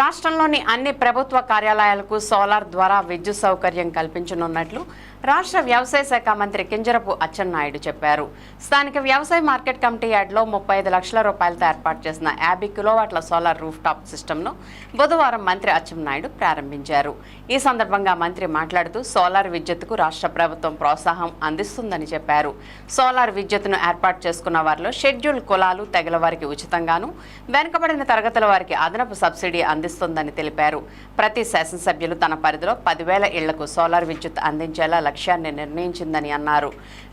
రాష్ట్రంలోని అన్ని ప్రభుత్వ కార్యాలయాలకు సోలార్ ద్వారా విద్యుత్ సౌకర్యం కల్పించనున్నట్లు రాష్ట్ర వ్యవసాయ శాఖ మంత్రి కింజరపు అచ్చెన్నాయుడు చెప్పారు. స్థానిక వ్యవసాయ మార్కెట్ కమిటీ యార్డ్లో ముప్పై ఐదు లక్షల రూపాయలతో ఏర్పాటు చేసిన యాభై కిలోవాట్ల సోలార్ రూఫ్ టాప్ సిస్టమ్ను బుధవారం మంత్రి అచ్చెన్నాయుడు ప్రారంభించారు. ఈ సందర్భంగా మంత్రి మాట్లాడుతూ సోలార్ విద్యుత్కు రాష్ట్ర ప్రభుత్వం ప్రోత్సాహం అందిస్తుందని చెప్పారు. సోలార్ విద్యుత్తును ఏర్పాటు చేసుకున్న వారిలో షెడ్యూల్ కులాలు తెగల వారికి ఉచితంగాను వెనుకబడిన తరగతుల వారికి అదనపు సబ్సిడీ అందిస్తుందని తెలిపారు. ప్రతి శాసనసభ్యులు తన పరిధిలో పదివేల ఇళ్ళకు సోలార్ విద్యుత్ అందించేలా లక్ష్యాన్ని నిర్ణయించిందని అన్నారు.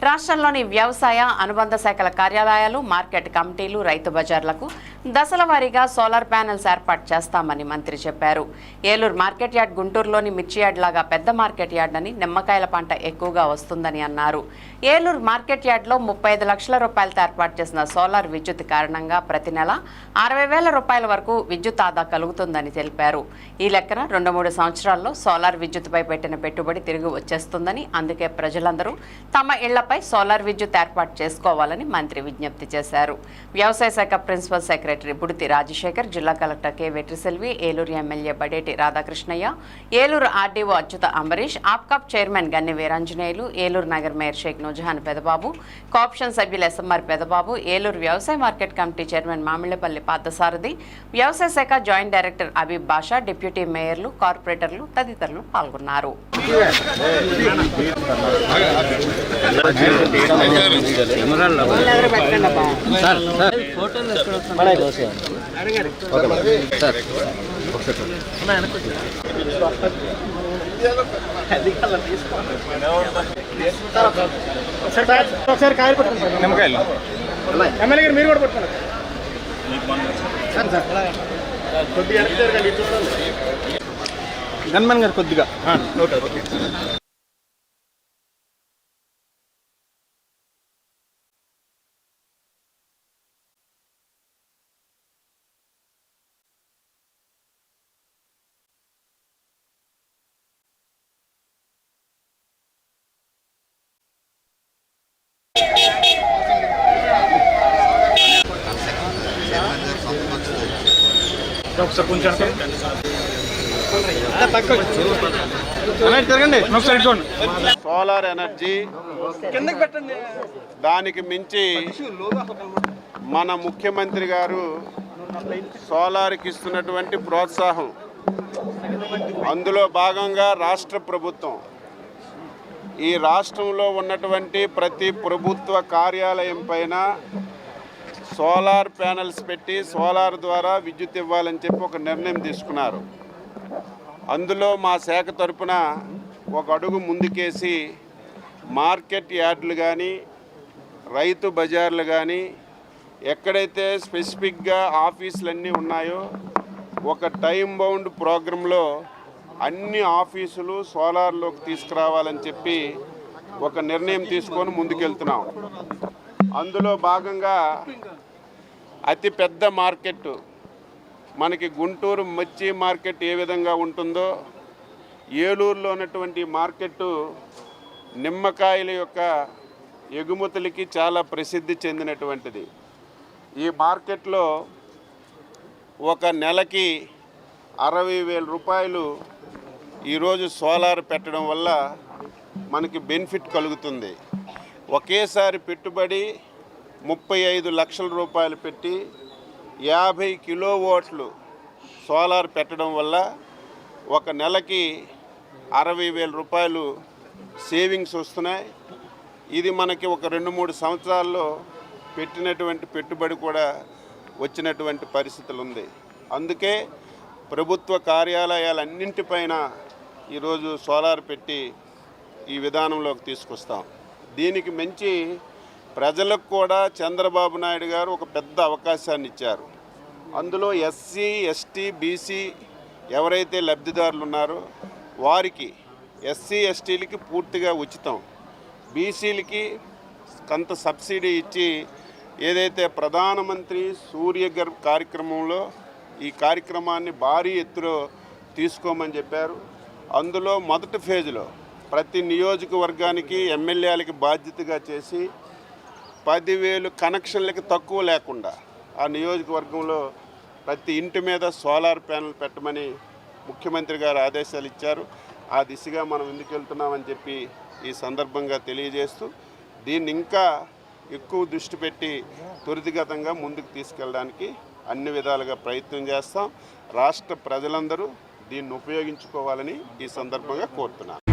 రాష్ట్రంలోని వ్యవసాయ అనుబంధ శాఖల కార్యాలయాలు మార్కెట్ కమిటీలు రైతు బజార్లకు దశల వారీగా సోలార్ ప్యానెల్స్ ఏర్పాటు చేస్తామని మంత్రి చెప్పారు. ఏలూరు మార్కెట్ యార్డ్ గుంటూరులోని మిర్చి యార్డ్ లాగా పెద్ద మార్కెట్ యార్డ్ అని నిమ్మకాయల పంట ఎక్కువగా వస్తుందని అన్నారు. ఏలూరు మార్కెట్ యార్డ్లో ముప్పై ఐదు లక్షల రూపాయలతో ఏర్పాటు చేసిన సోలార్ విద్యుత్ కారణంగా ప్రతి నెల అరవై వేల రూపాయల వరకు విద్యుత్ ఆదా కలుగుతుందని తెలిపారు. ఈ లెక్కన రెండు మూడు సంవత్సరాల్లో సోలార్ విద్యుత్పై పెట్టిన పెట్టుబడి తిరిగి వచ్చేస్తుందని అందుకే ప్రజలందరూ తమ ఇళ్ళపై సోలార్ విద్యుత్ ఏర్పాటు చేసుకోవాలని మంత్రి విజ్ఞప్తి చేశారు. వ్యవసాయ శాఖ ప్రిన్సిపల్ సెక్రటరీ బుడితి రాజశేఖర్ జిల్లా collector K. Vetriselvi Eluru MLA Badeti Radhakrishnayya Eluru RDO Achyuta Ambarish Apcob chairman Ganni Veeranjaneyulu Eluru Nagar mayor Sheikh Nujahan Pedababu కాప్షన్ సభ్యులు ఎస్ఎంఆర్ పెదబాబు ఏలూరు వ్యవసాయ market committee chairman Mamillapalli Parthasarathi వ్యవసాయ శాఖ joint director Abib Basha deputy మేయర్లు కార్పొరేటర్లు తదితరులు పాల్గొన్నారు. ఒకసారి కాయలు పట్టుకుంటాను నిమ్మకాయలు. ఎమ్మెల్యే గారు మీరు కూడా పట్టుకోండి. Sir sir. గన్మన్ గారు కొద్దిగా. ఒకసారి కొంచెం అన్నట్టు తిరగండి. ఒకసారి చూడండి సోలార్ ఎనర్జీ కిందకి పెట్టండి. దానికి మించి మన ముఖ్యమంత్రి గారు సోలార్కి ఇస్తున్నటువంటి ప్రోత్సాహం. అందులో భాగంగా రాష్ట్ర ప్రభుత్వం. ఈ రాష్ట్రంలో ఉన్నటువంటి ప్రతి ప్రభుత్వ కార్యాలయం పైన సోలార్ ప్యానెల్స్ పెట్టి సోలార్ ద్వారా విద్యుత్ ఇవ్వాలని చెప్పి ఒక నిర్ణయం తీసుకున్నారు. అందులో మా శాఖ తరపున ఒక అడుగు ముందుకేసి మార్కెట్ యార్డులు కానీ రైతు బజార్లు కానీ ఎక్కడైతే స్పెసిఫిక్గా ఆఫీసులన్నీ ఉన్నాయో ఒక టైం బౌండ్ ప్రోగ్రాంలో అన్ని ఆఫీసులు సోలార్లోకి తీసుకురావాలని చెప్పి ఒక నిర్ణయం తీసుకొని ముందుకెళ్తున్నాం. అందులో భాగంగా అతిపెద్ద మార్కెట్. మనకి గుంటూరు మచ్చి మార్కెట్ ఏ విధంగా ఉంటుందో ఏలూరులో ఉన్నటువంటి మార్కెట్ నిమ్మకాయల యొక్క ఎగుమతులకి చాలా ప్రసిద్ధి చెందినటువంటిది. ఈ మార్కెట్లో ఒక నెలకి అరవై వేల రూపాయలు ఈరోజు సోలార్ పెట్టడం వల్ల మనకి బెనిఫిట్ కలుగుతుంది. ఒకేసారి పెట్టుబడి ముప్పై ఐదు లక్షల రూపాయలు పెట్టి యాభై కిలో ఓట్లు సోలార్ పెట్టడం వల్ల ఒక నెలకి అరవై వేల రూపాయలు సేవింగ్స్ వస్తున్నాయి. ఇది మనకి ఒక రెండు మూడు సంవత్సరాల్లో పెట్టినటువంటి పెట్టుబడి కూడా వచ్చినటువంటి పరిస్థితులు ఉంది అందుకే ప్రభుత్వ కార్యాలయాలన్నింటిపైన ఈరోజు సోలార్ పెట్టి ఈ విధానంలోకి తీసుకొస్తాం. దీనికి మించి ప్రజలకు కూడా చంద్రబాబు నాయుడు గారు ఒక పెద్ద అవకాశాన్ని ఇచ్చారు. అందులో ఎస్సీ ఎస్టీ బీసీ ఎవరైతే లబ్ధిదారులు ఉన్నారో వారికి ఎస్సీ ఎస్టీలకి పూర్తిగా ఉచితం. బీసీలకి కొంత సబ్సిడీ ఇచ్చి ఏదైతే ప్రధానమంత్రి సూర్యగర్ కార్యక్రమంలో ఈ కార్యక్రమాన్ని భారీ ఎత్తులో తీసుకోమని చెప్పారు. అందులో మొదటి ఫేజ్లో ప్రతి నియోజకవర్గానికి ఎమ్మెల్యేలకి బాధ్యతగా చేసి పదివేలు కనెక్షన్లకి తక్కువ లేకుండా ఆ నియోజకవర్గంలో ప్రతి ఇంటి మీద సోలార్ ప్యానెల్ పెట్టమని ముఖ్యమంత్రి గారు ఆదేశాలు ఇచ్చారు. ఆ దిశగా మనం ఎందుకు వెళ్తున్నామని చెప్పి ఈ సందర్భంగా తెలియజేస్తూ దీన్ని ఇంకా ఎక్కువ దృష్టి పెట్టి త్వరితగతంగా ముందుకు తీసుకెళ్ళడానికి అన్ని విధాలుగా ప్రయత్నం చేస్తాం. రాష్ట్ర ప్రజలందరూ దీన్ని ఉపయోగించుకోవాలని ఈ సందర్భంగా కోరుతున్నాను.